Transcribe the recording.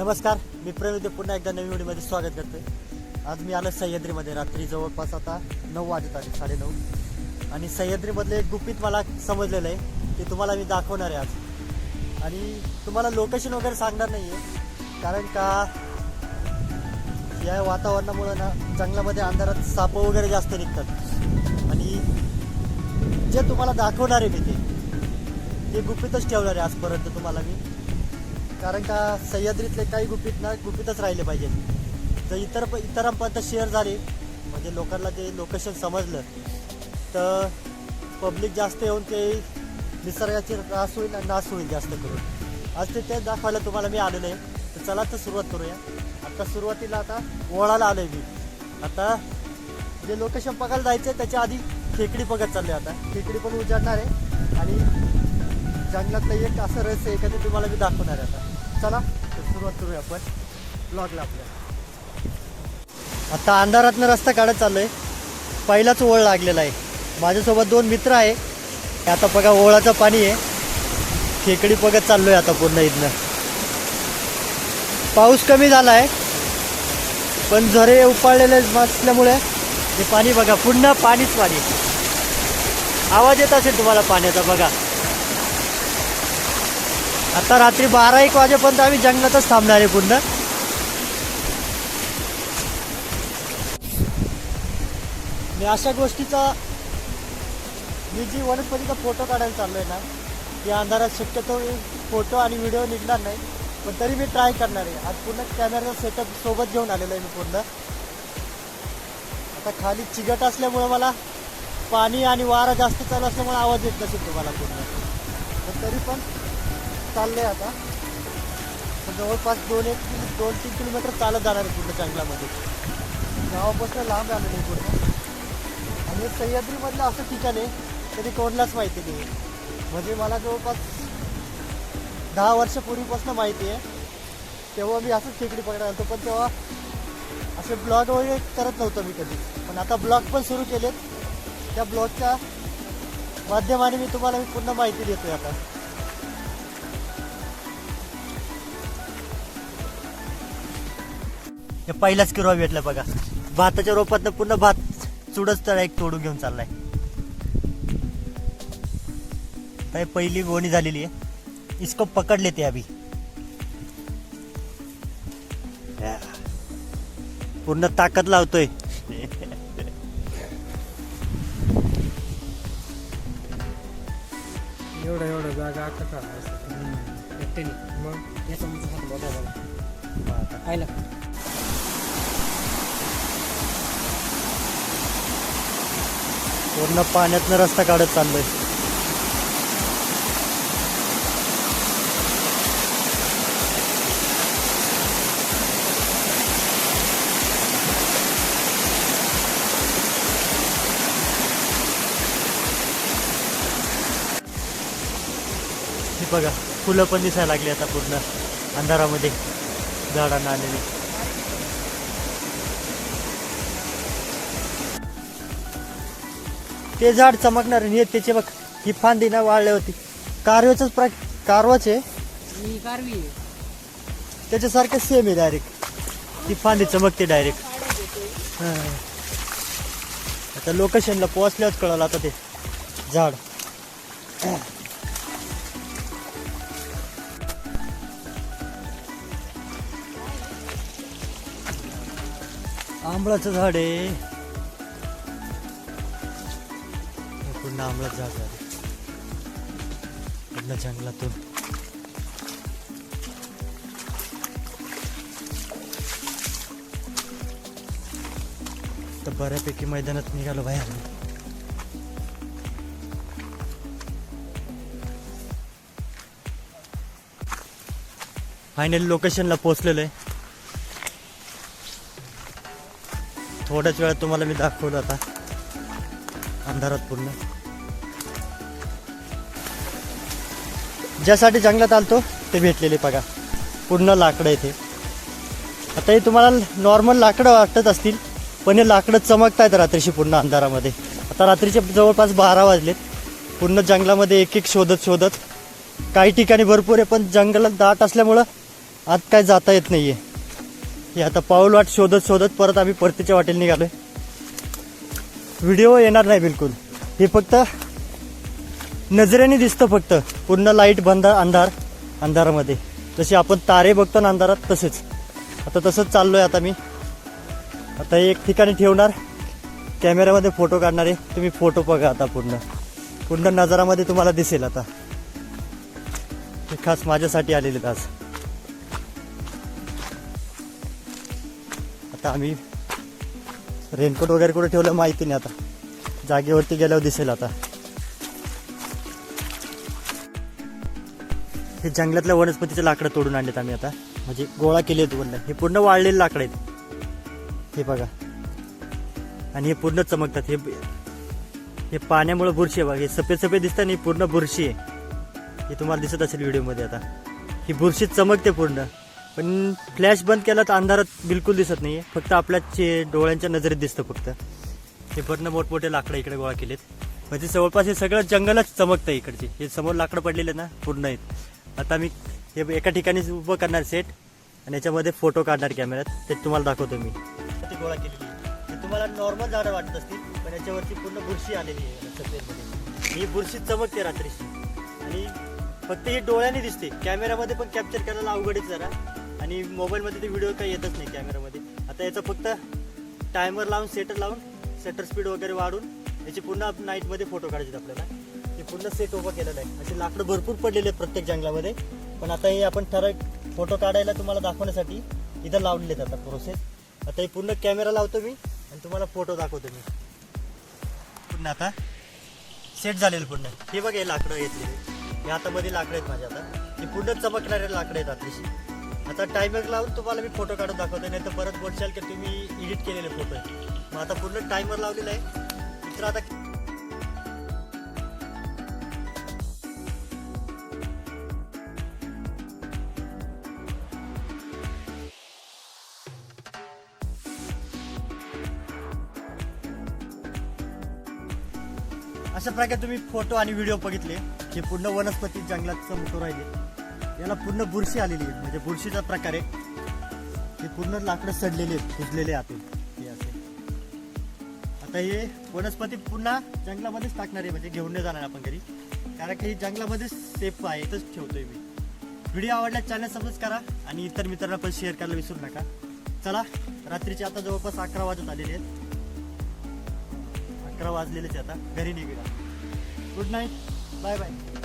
नमस्कार मी प्रवीण पुन्हा एकदा नवीन व्हिडिओमध्ये स्वागत करतो आज मी आलो सह्याद्रीमध्ये रात्री जवळपास आता नऊ वाजत आले साडेनऊ. आणि सह्याद्रीमधलं एक गुपित मला समजलेलं आहे ते तुम्हाला मी दाखवणार आहे आज. आणि तुम्हाला लोकेशन वगैरे सांगणार नाही आहे कारण का या वातावरणामुळं ना जंगलामध्ये अंधारात साप वगैरे जास्त निघतात. आणि जे तुम्हाला दाखवणार आहे मी ते ते गुपितच ठेवणार आहे आजपर्यंत तुम्हाला मी. कारण का सह्याद्रीतले काही गुपित ना गुपितच राहिले पाहिजेत तर इतर इतरांपर्यंत शेअर झाले. म्हणजे लोकांना ते लोकेशन समजलं. तर पब्लिक जास्त येऊन ते निसर्गाची त्रास होईल आणि नाश होईल जास्त करून. आज ते ते दाखवायला तुम्हाला मी आलेलं आहे तर चला तर सुरुवात करूया. आता सुरुवातीला आता ओळाला आलोय मी. आता जे लोकेशन बघायला जायचं त्याच्या आधी खेकडी बघत चालले आता. खेकडी पण उजाडणार आहे. आणि जंगलातलं एक असं रहस्य आहे तुम्हाला मी दाखवणार आहे आता. चला तर सुरुवात करूया आपण. ब्लॉगला आपल्या. आता अंधारातनं रस्ता काढत चाललोय. पहिलाच ओळ लागलेला आहे. माझ्यासोबत दोन मित्र आहे. आता बघा ओळाचं पाणी आहे. खेकडी बघत चाललोय आता पूर्ण इथनं. पाऊस कमी झाला आहे पण झरे उपाळलेले असल्यामुळे हे पाणी बघा पुन्हा पाणीच पाणी आवाज येत असेल तुम्हाला पाण्याचा बघा. आता रात्री बारा एक वाजेपर्यंत आम्ही जंगलातच थांबणार आहे पूर्ण. मी अशा गोष्टीचा मी जी वनस्पतीचा फोटो काढायला चाललोय ना या अंधारात शक्यतो फोटो आणि व्हिडिओ निघणार नाही पण तरी मी ट्राय करणार आहे. आज पूर्ण कॅमेरा सेटअप सोबत घेऊन आलेलो आहे मी पूर्ण. आता खाली चिगट असल्यामुळे मला पाणी आणि वारा जास्त चालू असल्यामुळे आवाज येत नसेल तुम्हाला पूर्ण. पण तरी पण चाललंय आता. जवळपास दोन एक दोन तीन किलोमीटर चालत जाणार आहे पूर्ण जंगलामध्ये. गावापासून लांब आलेलं आहे पूर्ण आणि सह्याद्रीमधलं असं ठिकाण आहे तरी कोणालाच माहिती नाही. म्हणजे मला जवळपास दहा वर्षापूर्वीपासून माहिती आहे. तेव्हा मी असंच खेकडी पकडायला होतो पण तेव्हा असे ब्लॉग वगैरे करत नव्हतो मी कधी. पण आता ब्लॉग पण सुरू केलेत. त्या ब्लॉगच्या माध्यमाने मी तुम्हाला मी पूर्ण माहिती देतोय आता. हे पहिलाच किरवा भेटला बघा. भाताच्या रोपातनं पूर्ण भात चुडच तळ एक तोडून घेऊन चाललाय. पहिली गोणी झालेली आहे. इसको पकड लेते अभी पूर्ण ताकद लावतोय. एवढा एवढा जागा मग पूर्ण पाण्यातनं रस्ता काढत चाललोय. बघा फुलं पण दिसायला लागली आता पूर्ण अंधारामध्ये झाडांना आलेली. ते झाड चमकणार आणि हे त्याचे बघ ही फांदी ना वाळली होती. कारवाच प्र कारवाचे ही कारवी आहे. त्याच्यासारखं सेम आहे डायरेक्ट ती फांदी चमकते डायरेक्ट आता लोकेशनला पोहोचल्याच कळलं आता ते झाड. आंबळाचं झाड आहे. हे जात आहे. पूर्ण जंगलातून. तर बऱ्यापैकी मैदानात निघालो बाहेर फायनली लोकेशनला पोहोचलेलो आहे. थोड्याच वेळात तुम्हाला मी दाखवलं आता. अंधारात पूर्ण. ज्यासाठी जंगलात आलतो ते भेटलेले बघा. पूर्ण लाकडं इथे आता हे तुम्हाला नॉर्मल लाकडं वाटत असतील पण हे लाकडं चमकत आहेत रात्रीशी पूर्ण अंधारामध्ये. आता रात्रीचे जवळपास बारा वाजलेत. पूर्ण जंगलामध्ये एक एक शोधत शोधत. काही ठिकाणी भरपूर आहे पण जंगलात दाट असल्यामुळं आत काय जाता येत नाही आहे हे आता पाऊल वाट शोधत शोधत परत आम्ही परतीच्या वाटेला निघालोय. व्हिडिओ येणार नाही बिलकुल. हे फक्त नजरेने दिसतं फक्त. पूर्ण लाइट बंद अंधार अंधारामध्ये. जसे आपण तारे बघतो ना अंधारात तसेच. आता तसंच चाललोय आता मी. आता एक ठिकाणी ठेवणार. कॅमेऱ्यामध्ये फोटो काढणार. आहे तुम्ही फोटो बघा आता पूर्ण. पूर्ण नजारामध्ये तुम्हाला दिसेल आता. हे खास माझ्यासाठी आलेले आज. आता आम्ही रेनकोट वगैरे कुठे ठेवलं माहिती नाही आता. जागेवरती गेल्यावर दिसेल आता. हे जंगलातल्या वनस्पतीचं लाकडं तोडून आणलेत आम्ही आता. म्हणजे गोळा केले आहेत वरनं हे पूर्ण वाळलेले लाकडं आहेत. हे बघा. आणि हे पूर्ण चमकतात. हे हे पाण्यामुळे बुरशी आहे बघा. हे सफेद सफेद दिसतं आणि ही पूर्ण बुरशी आहे. हे तुम्हाला दिसत असेल व्हिडिओमध्ये आता. ही बुरशी चमकते पूर्ण. पण फ्लॅश बंद केला तर अंधारात बिलकुल दिसत नाहीये. फक्त आपल्या चे डोळ्यांच्या नजरेत दिसतं फक्त. हे पूर्ण मोठमोठे लाकडं इकडे गोळा केलेत. म्हणजे जवळपास हे सगळं जंगलच चमकतं इकडचे. हे समोर लाकडं पडलेले ना पूर्ण आहेत. आता मी हे एका ठिकाणीच उभं करणार सेट आणि याच्यामध्ये फोटो काढणार कॅमेऱ्यात ते. तुम्हाला दाखवतो मी. ती गोळा केलेली ते तुम्हाला नॉर्मल झाडं वाटत असतील पण याच्यावरती पूर्ण बुरशी आलेली आहे सफेदमध्ये ही बुरशी चमकते रात्रीची. आणि फक्त ही डोळ्याने दिसते. कॅमेऱ्यामध्ये पण कॅप्चर करायला अवघडच जरा. आणि मोबाईलमध्ये ते व्हिडिओ काही येतच नाही कॅमेऱ्यामध्ये आता याचा फक्त टायमर लावून सेटर लावून सेटर स्पीड वगैरे वाढून याची पूर्ण नाईटमध्ये फोटो काढायचे आपल्याला. हे पूर्ण सेट उभं केलेलं आहे. असे लाकडं भरपूर पडलेले आहेत प्रत्येक जंगलामध्ये. पण आता हे आपण ठराविक फोटो काढायला तुम्हाला दाखवण्यासाठी इथं लावलेले आहेत आता प्रोसेस आता हे पूर्ण कॅमेरा लावतो मी आणि तुम्हाला फोटो दाखवतो मी. पूर्ण आता सेट झालेलं पूर्ण. हे बघ हे लाकडं घेतलेले हे हातामध्ये लाकडं आहेत माझ्या आता. हे पूर्ण चमकणारे लाकडं आहेत रात्रीशी आता टायमर लावून तुम्हाला मी फोटो काढून दाखवतो. नाही तर परत बोलशाल की तुम्ही एडिट केलेले फोटो आहे मग आता पूर्ण टायमर लावलेला आहे. तर आता अशा प्रकारे तुम्ही फोटो आणि व्हिडिओ बघितले हे पूर्ण वनस्पती जंगलात समोर राहिले. याला पूर्ण बुरशी आलेली आहे म्हणजे बुरशीचा प्रकार आहे हे पूर्ण लाकडं सडलेले आहेत कुजलेले आतून हे असे. आता हे वनस्पती पुन्हा जंगलामध्येच टाकणार आहे म्हणजे घेऊन नाही जाणार आपण घरी. कारण की हे जंगलामध्येच सेफ आहे इथंच ठेवतोय मी. व्हिडिओ आवडल्यास चॅनल सबस्क्राईब करा आणि इतर मित्रांना पण शेअर करायला विसरू नका. चला रात्रीचे आता जवळपास अकरा वाजत आलेले आहेत. अकरा वाजलेलेच आता. घरी निघूया. Good night bye bye